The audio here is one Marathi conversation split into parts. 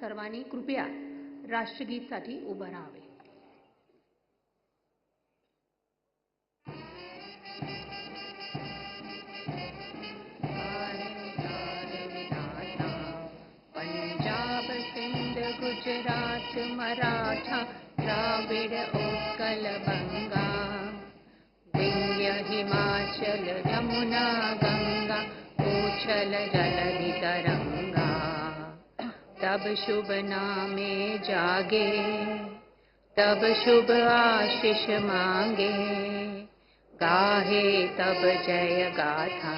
सर्वांनी कृपया राष्ट्रगीतसाठी उभं राहावे. गुजरात मराठा द्राविड उत्कल बंगा विंध्य हिमाचल यमुना उछल जलधि तरंगा तब शुभ नामे जागे तब शुभ आशीष मांगे। गाहे तब जय गाथा।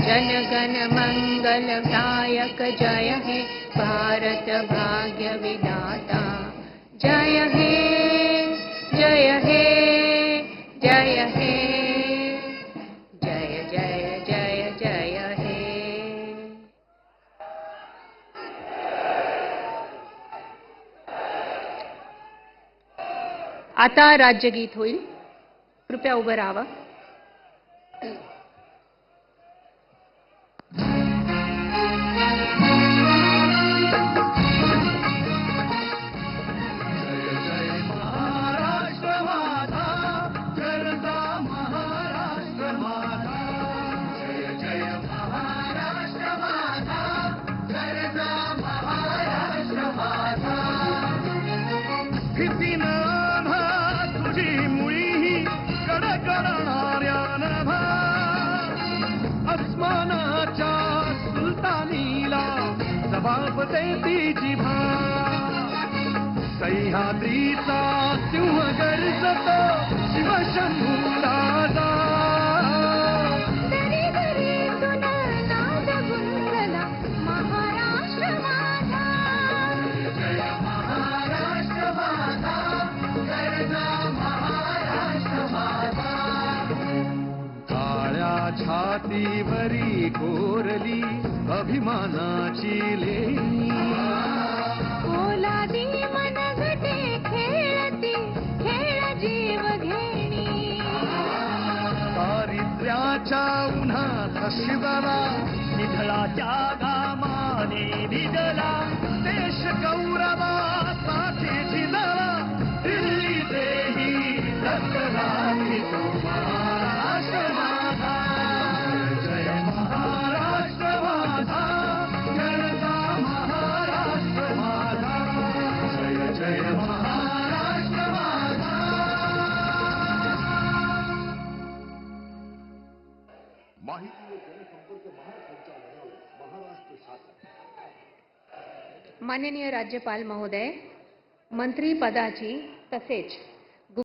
जन गण मंगल गायक जय हे भारत भाग्य विधाता। जय हे जय हे जय हे। आता राज्यगीत होईल. कृपया उभं राहावं. महाराष्ट्र माझा गर्जा महाराष्ट्र माझा काळ्या छातीवरी कोरली अभिमानाची लेणी. ओलादी मनगटे खेळती खेळ जीव घेणी. दारिद्र्याच्या उन्हात शिवला निधळाच्या घामाने भिजला देश गौरवासाठी झिजला दिल्ली देही तो माहिती व जनसंपर्क महासंचालनालय महाराष्ट्र शासन. माननीय राज्यपाल महोदय मंत्री पदाची तसेच